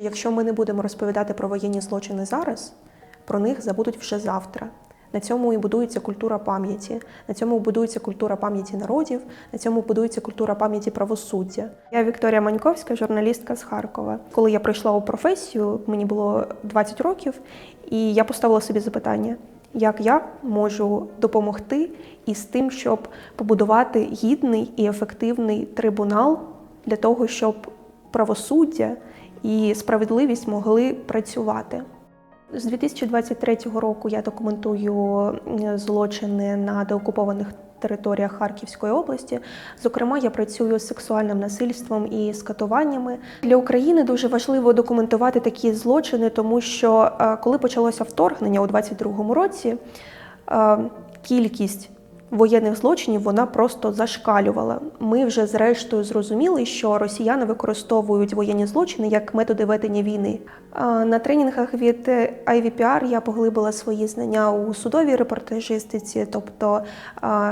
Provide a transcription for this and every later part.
Якщо ми не будемо розповідати про воєнні злочини зараз, про них забудуть вже завтра. На цьому і будується культура пам'яті, на цьому будується культура пам'яті народів, на цьому будується культура пам'яті правосуддя. Я Вікторія Маньковська, журналістка з Харкова. Коли я прийшла у професію, мені було 20 років, і я поставила собі запитання, як я можу допомогти із тим, щоб побудувати гідний і ефективний трибунал для того, щоб правосуддя і справедливість могли працювати. З 2023 року я документую злочини на деокупованих територіях Харківської області. Зокрема, я працюю з сексуальним насильством і скатуваннями. Для України дуже важливо документувати такі злочини, тому що е, коли почалося вторгнення у 2022 році, е, кількість воєнних злочинів вона просто зашкалювала. Ми вже зрештою зрозуміли, що росіяни використовують воєнні злочини як методи ведення війни. На тренінгах від IVPR я поглибила свої знання у судовій репортажистиці, тобто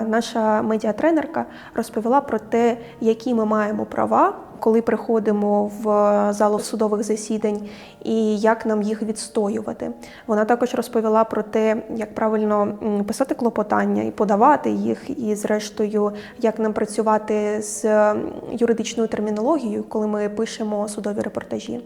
наша медіатренерка розповіла про те, які ми маємо права. Коли приходимо в залу судових засідань і як нам їх відстоювати, вона також розповіла про те, як правильно писати клопотання і подавати їх, і зрештою, як нам працювати з юридичною термінологією, коли ми пишемо судові репортажі.